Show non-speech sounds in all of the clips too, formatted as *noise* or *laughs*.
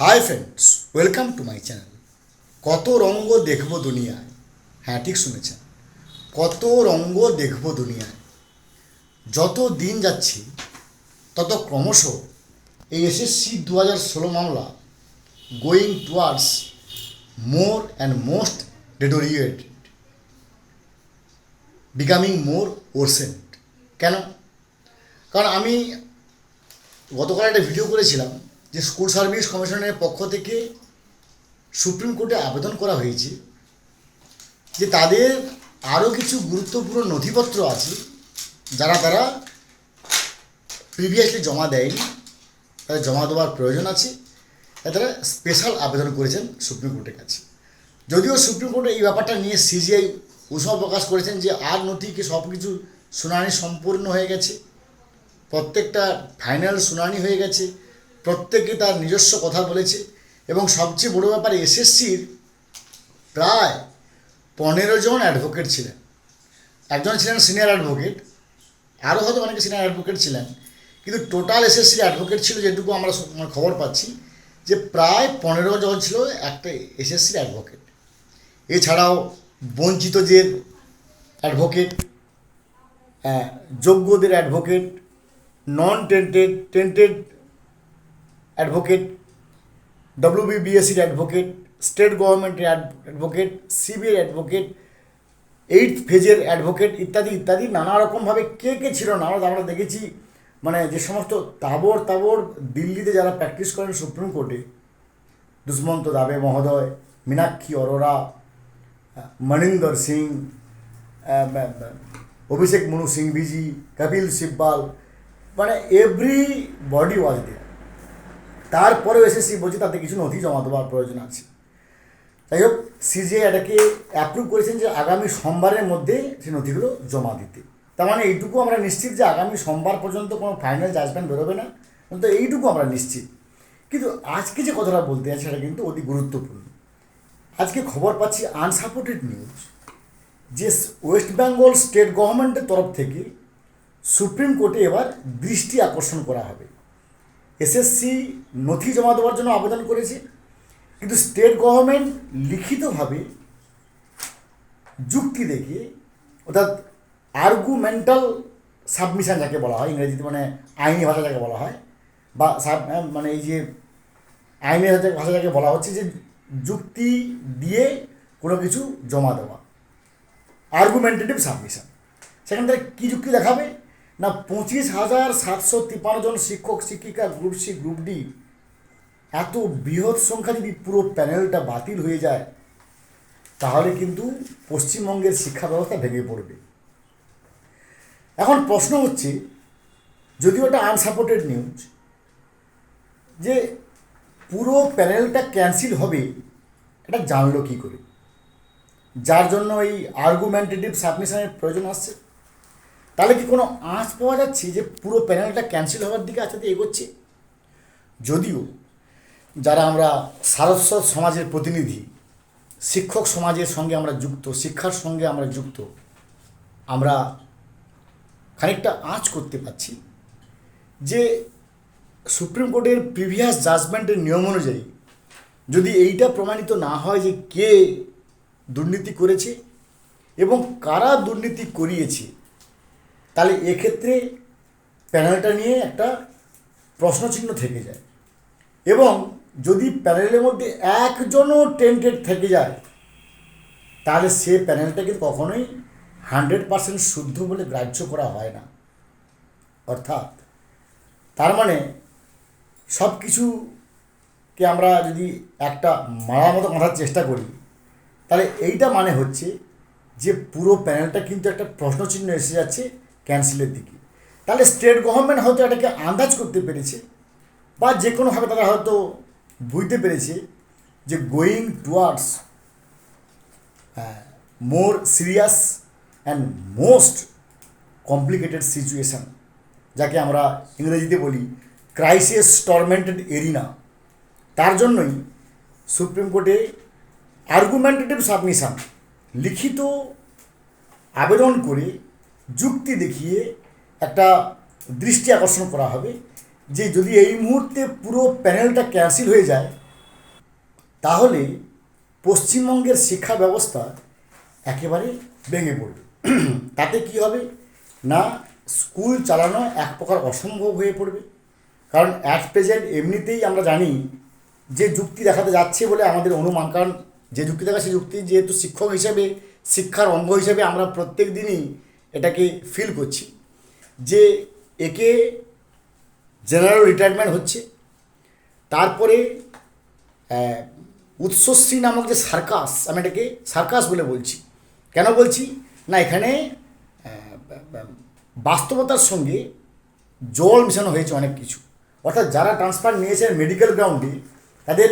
Hi friends welcome to my channel কত রঙ্গ দেখব দুনিয়ায়? হ্যাঁ ঠিক শুনেছেন। কত রঙ্গ দেখব দুনিয়ায়? যত দিন যাচ্ছে, তত ক্রমশ এই এসএসসি দু হাজার ষোলো মামলা going towards more and most deteriorated becoming more worsened কেন? কারণ আমি গতকাল একটা ভিডিও করেছিলাম যে স্কুল সার্ভিস কমিশনের পক্ষ থেকে সুপ্রিম কোর্টে আবেদন করা হয়েছে যে তাদের আরও কিছু গুরুত্বপূর্ণ নথিপত্র আছে যারা তারা প্রিভিয়াসলি জমা দেয়নি, তাদের জমা দেওয়ার প্রয়োজন আছে, তারা স্পেশাল আবেদন করেছেন সুপ্রিম কোর্টের কাছে। যদিও সুপ্রিম কোর্টে এই ব্যাপারটা নিয়ে সিজিআই উৎসাহ প্রকাশ করেছেন যে আর নথিকে সব কিছু শুনানি সম্পূর্ণ হয়ে গেছে, প্রত্যেকটা ফাইনাল শুনানি হয়ে গেছে প্রত্যেকে তার নিজস্ব কথা বলেছে এবং সবচেয়ে বড় ব্যাপার এসএসসির প্রায় পনেরো জন অ্যাডভোকেট ছিলেন। একজন ছিলেন সিনিয়র অ্যাডভোকেট আরও হয়তো অনেকে সিনিয়র অ্যাডভোকেট ছিলেন। কিন্তু টোটাল এসএসসির অ্যাডভোকেট ছিল যেটুকু আমরা মানে খবর পাচ্ছি যে প্রায় পনেরো জন ছিল একটা এসএসসির অ্যাডভোকেট এছাড়াও বঞ্চিতদের অ্যাডভোকেট হ্যাঁ, যোগ্যদের advocate non tainted tainted advocate ডব্লিউবিবিএসির advocate state গভর্নমেন্টের অ্যাডভোকেট সিবিআই অ্যাডভোকেট এইট ফেজের অ্যাডভোকেট ইত্যাদি ইত্যাদি নানা রকমভাবে কে কে ছিল না, আমরা দেখেছি মানে যে সমস্ত তাবর তাবর দিল্লিতে যারা প্র্যাকটিস করেন সুপ্রিম কোর্টে, দুষ্মন্ত দাবে মহোদয়, মীনাক্ষী অরোরা, মনিন্দর সিং অভিষেক মনু সিংভিজি, কপিল সিব্বাল মানে এভরি বডি ওয়াজ দেয়ার তারপরেও এসএসসি বলছে তাতে কিছু নথি জমা দেওয়ার প্রয়োজন আছে। যাই হোক সিজিআই এটাকে অ্যাপ্রুভ করেছেন যে আগামী সোমবারের মধ্যে সেই নথিগুলো জমা দিতে। তার মানে এইটুকু আমরা নিশ্চিত যে আগামী সোমবার পর্যন্ত কোনো ফাইনাল জাজমেন্ট বেরোবে না। কিন্তু এইটুকু আমরা নিশ্চিত। কিন্তু আজকে যে কথাটা বলতে আছে সেটা কিন্তু অতি গুরুত্বপূর্ণ। আজকে খবর পাচ্ছি আনসাপোর্টেড নিউজ যে ওয়েস্ট বেঙ্গল স্টেট গভর্নমেন্টের তরফ থেকে সুপ্রিম কোর্টে এবার দৃষ্টি আকর্ষণ করা হবে। এসএসসি নথি জমা দেওয়ার জন্য আবেদন করেছে। কিন্তু স্টেট গভর্নমেন্ট লিখিতভাবে যুক্তি দেখে, অর্থাৎ আর্গুমেন্টাল সাবমিশন যাকে বলা হয়, ইংরেজিতে মানে আইনি ভাষা যাকে বলা হয়, বা সাব মানে এই যে আইনি ভাষা যাকে বলা হচ্ছে যে যুক্তি দিয়ে কোনো কিছু জমা দেওয়া। আর্গুমেন্টেটিভ সাবমিশন সেখান থেকে কী যুক্তি দেখাবে? না, পঁচিশ হাজার সাতশো তিপ্পান্ন জন শিক্ষক, শিক্ষিকা, গ্রুপ সি, গ্রুপ ডি। এত বৃহৎ সংখ্যা যদি পুরো প্যানেলটা বাতিল হয়ে যায়, তাহলে কিন্তু পশ্চিমবঙ্গের শিক্ষা ব্যবস্থা ভেঙে পড়বে। এখন প্রশ্ন হচ্ছে, যদিও এটা আনসাপোর্টেড নিউজ যে পুরো প্যানেলটা ক্যান্সেল হবে, এটা জানলো কী করে? যার জন্য এই আর্গুমেন্টেটিভ সাবমিশনের প্রয়োজন আসছে। তাহলে কি কোনো আঁচ পাওয়া যাচ্ছে যে পুরো প্যানেলটা ক্যান্সেল হওয়ার দিকে আস্তে এগোচ্ছে? যদিও যারা আমরা সারস্বত সমাজের প্রতিনিধি, শিক্ষক সমাজের সঙ্গে আমরা যুক্ত, শিক্ষার সঙ্গে আমরা যুক্ত, আমরা খানিকটা আঁচ করতে পারছি যে সুপ্রিম কোর্টের প্রিভিয়াস জাজমেন্টের নিয়ম অনুযায়ী যদি এইটা প্রমাণিত না হয় যে কে দুর্নীতি করেছে এবং কারা দুর্নীতি করিয়েছে তাহলে এক্ষেত্রে প্যানেলটা নিয়ে একটা প্রশ্নচিহ্ন থেকে যায়। এবং যদি প্যানেলের মধ্যে একজনও টেন্টেড থেকে যায়, তাহলে সে প্যানেলটা কিন্তু কখনোই হান্ড্রেড পার্সেন্ট শুদ্ধ বলে গ্রাহ্য করা হয় না। অর্থাৎ, তার মানে সব কিছুকে আমরা যদি একটা মারার মতো মাথার চেষ্টা করি, তাহলে এইটা মানে হচ্ছে যে পুরো প্যানেলটা কিন্তু একটা প্রশ্নচিহ্ন এসে যাচ্ছে ক্যান্সেলের দিকে। তাহলে স্টেট গভর্নমেন্ট হয়তো এটাকে আন্দাজ করতে পেরেছে বা যে কোনোভাবে তারা হয়তো বুঝতে পেরেছে যে going towards more serious and most complicated situation যাকে আমরা ইংরেজিতে বলি ক্রাইসিস টর্মেন্টেড এরিনা তার জন্যই সুপ্রিম কোর্টে আর্গুমেন্টেটিভ সাবমিশন লিখিত আবেদন করে যুক্তি দেখিয়ে একটা দৃষ্টি আকর্ষণ করা হবে যে যদি এই মুহূর্তে পুরো প্যানেলটা ক্যান্সেল হয়ে যায়, তাহলে পশ্চিমবঙ্গের শিক্ষা ব্যবস্থা একেবারে ভেঙে পড়বে। তাতে কি হবে? না, স্কুল চালানো এক প্রকার অসম্ভব হয়ে পড়বে। কারণ অ্যাট প্রেজেন্ট এমনিতেই আমরা জানি যে যুক্তি দেখাতে যাচ্ছে বলে আমাদের অনুমান, কারণ যে যুক্তি দেখা সেই যুক্তি যেহেতু শিক্ষক হিসেবে, শিক্ষার অঙ্গ হিসেবে আমরা প্রত্যেক দিনই এটাকে ফিল করছি যে একে জেনারেল রিটায়ারমেন্ট হচ্ছে, তারপরে উৎসশ্রী নামক যে সার্কাস আমি এটাকে সার্কাস বলে বলছি। কেন বলছি? না, এখানে বাস্তবতার সঙ্গে জল মেশানো হয়েছে অনেক কিছু। অর্থাৎ যারা ট্রান্সফার নিয়েছে মেডিকেল গ্রাউন্ডে তাদের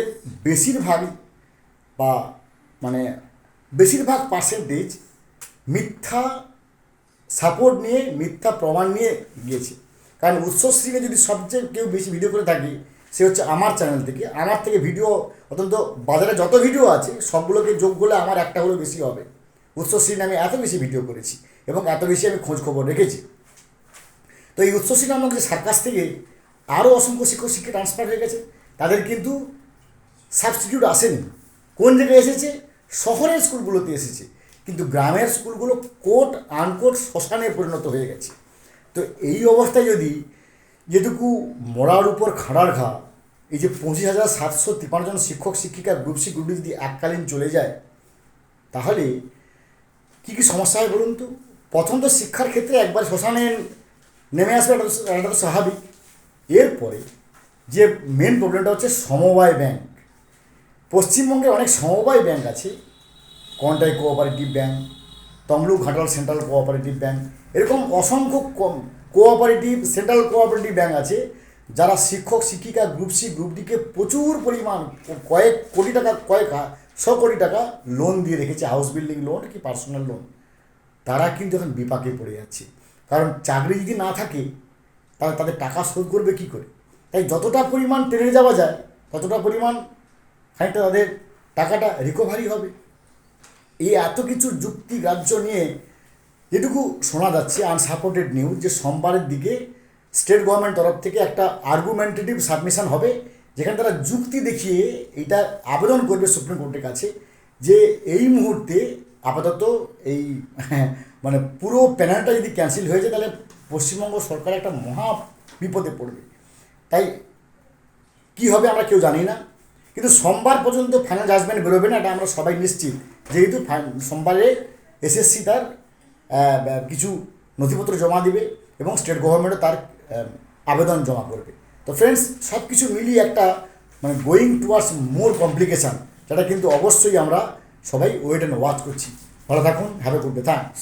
বেশিরভাগ বা মানে বেশিরভাগ পার্সেন্টেজ মিথ্যা সাপোর্ট নিয়ে, মিথ্যা প্রমাণ নিয়ে গিয়েছে। কারণ উৎসশ্রীকে যদি সবচেয়ে কেউ বেশি ভিডিও করে থাকি, সে হচ্ছে আমার চ্যানেল থেকে। আমার থেকে ভিডিও অত্যন্ত বাজারে যত ভিডিও আছে, সবগুলোকে যোগ করলে আমার একটা হলেও বেশি হবে। উৎস উৎসশ্রী নামে এত বেশি ভিডিও করেছি এবং এত বেশি আমি খোঁজ খবর রেখেছি। তো এই উৎসশ্রী নামক যে সার্কাস থেকে আরও অসংখ্য শিক্ষক শিক্ষা ট্রান্সফার হয়ে গেছে। তাদের কিন্তু সাবস্টিটিউট আসেনি। কোন জায়গায় এসেছে? শহরের স্কুলগুলোতে এসেছে। কিন্তু গ্রামের স্কুলগুলো কোট, আনকোট, শ্মশানে পরিণত হয়ে গেছে। তো এই অবস্থায় যদি যেটুকু মরার উপর খাড়ার ঘা, এই যে পঁচিশ হাজার সাতশো তিপ্পান্ন জন শিক্ষক, শিক্ষিকা গ্রুপ সি গ্রুপ যদি এককালীন চলে যায়, তাহলে কী কী সমস্যা হয় বলুন তো? প্রথম তো শিক্ষার ক্ষেত্রে একবার শ্মশানে নেমে আসবে এটা তো স্বাভাবিক। এরপরে যে মেন প্রবলেমটা হচ্ছে সমবায় ব্যাংক পশ্চিমবঙ্গে অনেক সমবায় ব্যাংক আছে Contai cooperative bank Tamluk Ghatal central cooperative bank এরকম অসংখ্য কোঅপারেটিভ সেন্ট্রাল কোঅপারেটিভ ব্যাংক আছে, যারা শিক্ষক, শিক্ষিকা গ্রুপ সি গ্রুপ ডিকে প্রচুর পরিমাণ, কয়েক কোটি টাকা, কয়েক শ কোটি টাকা লোন দিয়ে রেখেছে হাউস বিল্ডিং লোন কি পার্সোনাল লোন তারা কিন্তু এখন বিপাকে পড়ে যাচ্ছে। কারণ চাকরি যদি না থাকে, তাহলে তাদের টাকা শোধ করবে কী করে? তাই যতটা পরিমাণ টেনে যাওয়া যায়, ততটা পরিমাণ খানিকটা তাদের টাকাটা রিকভারি হবে। এই এত কিছু যুক্তি গ্রাহ্য নিয়ে যেটুকু শোনা যাচ্ছে আনসাপোর্টেড নিউজ যে সোমবারের দিকে স্টেট গভর্নমেন্ট তরফ থেকে একটা আর্গুমেন্টেটিভ সাবমিশন হবে, যেখানে তারা যুক্তি দেখিয়ে এটা আবেদন করবে সুপ্রিম কোর্টের কাছে যে এই মুহূর্তে আপাতত এই *laughs* মানে পুরো প্যানেলটা যদি ক্যান্সেল হয়ে যায়, তাহলে পশ্চিমবঙ্গ সরকার একটা মহা বিপদে পড়বে। তাই কি হবে আমরা কেউ জানি না। কিন্তু সোমবার পর্যন্ত ফাইনাল জাজমেন্ট বেরোবে না, এটা আমরা সবাই নিশ্চিত। যেহেতু সোমবারে এসএসসি তার কিছু নথিপত্র জমা দিবে এবং স্টেট গভর্নমেন্টও তার আবেদন জমা করবে। তো ফ্রেন্ডস সব কিছু মিলিয়ে একটা মানে গোয়িং টুয়ার্ডস মোর কমপ্লিকেশান যেটা কিন্তু অবশ্যই আমরা সবাই ওয়েট অ্যান্ড ওয়াচ করছি। ভালো থাকুন have a good day thanks